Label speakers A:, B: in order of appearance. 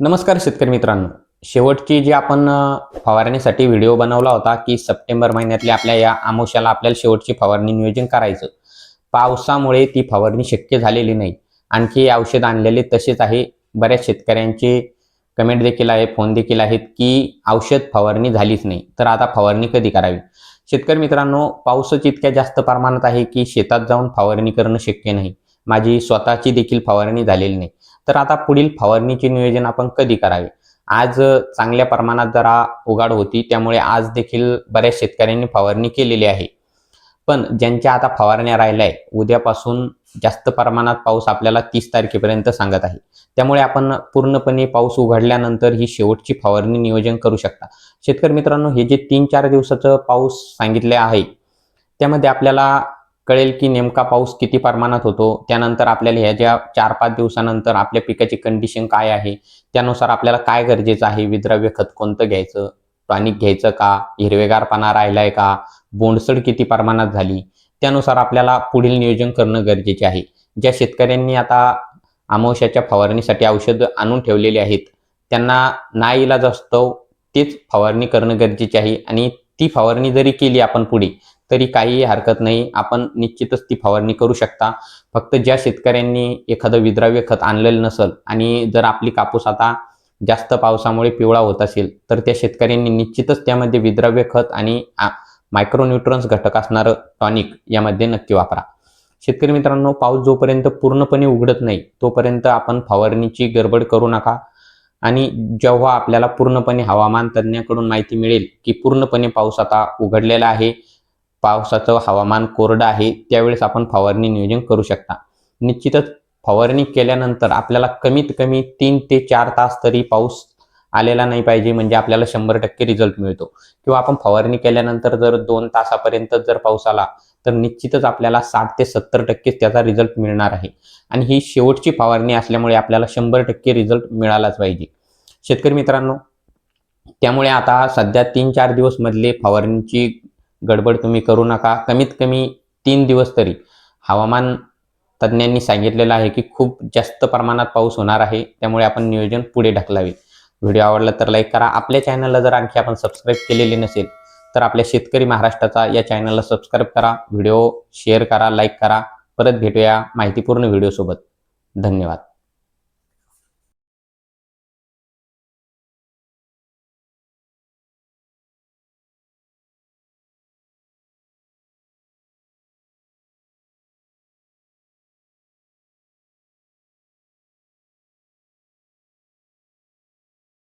A: नमस्कार शेतकरी मित्रांनो. शेवटची जी आपण फवारणीसाठी व्हिडिओ बनवला होता की सप्टेंबर महिन्यातल्या आपल्या या आमोशाला आपल्याला शेवटची फवारणी नियोजन करायचं. पावसामुळे ती फवारणी शक्य झालेली नाही. आणखी औषध आणलेले तसेच आहे. बऱ्याच शेतकऱ्यांचे कमेंट देखील आहे फोन देखील आहेत की औषध फवारणी झालीच नाही. तर आता फवारणी कधी करावी? शेतकरी मित्रांनो पाऊसच इतक्या जास्त प्रमाणात आहे की शेतात जाऊन फवारणी करणं शक्य नाही. माझी स्वतःची देखील फवारणी झालेली नाही. तर आता पुढील फवारणीचे नियोजन आपण कधी करावे? आज चांगल्या प्रमाणात जरा उघाड होती त्यामुळे आज देखील बऱ्याच शेतकऱ्यांनी फवारणी केलेली आहे. पण ज्यांच्या आता फवारण्या राहिल्या आहे उद्यापासून जास्त प्रमाणात पाऊस आपल्याला तीस तारखेपर्यंत सांगत आहे. त्यामुळे आपण पूर्णपणे पाऊस उघडल्यानंतर ही शेवटची फवारणी नियोजन करू शकता. शेतकरी मित्रांनो हे जे तीन चार दिवसाचं पाऊस सांगितले आहे त्यामध्ये आपल्याला कळेल की नेमका पाऊस किती प्रमाणात होतो त्यानंतर आपल्याला ह्या ज्या चार पाच दिवसानंतर आपल्या पिकाची कंडिशन काय आहे त्यानुसार आपल्याला काय गरजेचं आहे विद्राव्य खत कोणतं घ्यायचं टॉनिक घ्यायचं का हिरवेगारपणा राहिलाय का बोंडसड किती प्रमाणात झाली त्यानुसार आपल्याला पुढील नियोजन करणं गरजेचे आहे. ज्या शेतकऱ्यांनी आता अमावश्याच्या फवारणीसाठी औषध आणून ठेवलेली आहेत त्यांना ना इलाज असतो तेच फवारणी करणं गरजेचे आहे आणि ती फवारणी जरी केली आपण पुढे तरी काहीही हरकत नाही. आपण निश्चितच ती फवारणी करू शकता. फक्त ज्या शेतकऱ्यांनी एखादं विद्राव्य खत आणलेलं नसेल आणि जर आपली कापूस आता जास्त पावसामुळे पिवळा होत असेल तर त्या शेतकऱ्यांनी निश्चितच त्यामध्ये विद्राव्य खत आणि मायक्रोन्युट्रन्स घटक असणारं टॉनिक यामध्ये नक्की वापरा. शेतकरी मित्रांनो पाऊस जोपर्यंत पूर्णपणे उघडत नाही तोपर्यंत आपण फवारणीची गडबड करू नका. आणि जेव्हा आपल्याला पूर्णपणे हवामान तज्ज्ञाकडून माहिती मिळेल की पूर्णपणे पाऊस आता उघडलेला आहे पावसाचं हवामान कोरडं आहे त्यावेळेस आपण फवारणी नियोजन करू शकता. निश्चितच फवारणी केल्यानंतर आपल्याला कमीत कमी तीन ते चार तास तरी पाऊस आलेला नाही पाहिजे म्हणजे आपल्याला शंभर टक्के रिझल्ट मिळतो. किंवा आपण फवारणी केल्यानंतर जर दोन तासापर्यंत जर पाऊस आला तर निश्चितच आपल्याला साठ ते सत्तर टक्केच त्याचा रिझल्ट मिळणार आहे. आणि ही शेवटची फवारणी असल्यामुळे आपल्याला शंभर टक्के रिझल्ट मिळालाच पाहिजे. शेतकरी मित्रांनो त्यामुळे आता सध्या तीन चार दिवस मधले फवारणीची गडबड तुम्ही करू नका. कमीत कमी तीन दिवस तरी. हवामान तज्ज्ञांनी सांगितलेलं आहे की खूप जास्त प्रमाणात पाऊस होणार आहे. त्यामुळे आपण नियोजन पुढे ढकलावे. व्हिडिओ आवडला तर लाईक करा. आपल्या चॅनलला जर आणखी आपण सबस्क्राईब केलेले नसेल तर आपल्या शेतकरी महाराष्ट्राचा या चॅनलला सबस्क्राईब करा. व्हिडिओ शेअर करा लाईक करा. परत भेटूया माहितीपूर्ण व्हिडिओसोबत धन्यवाद.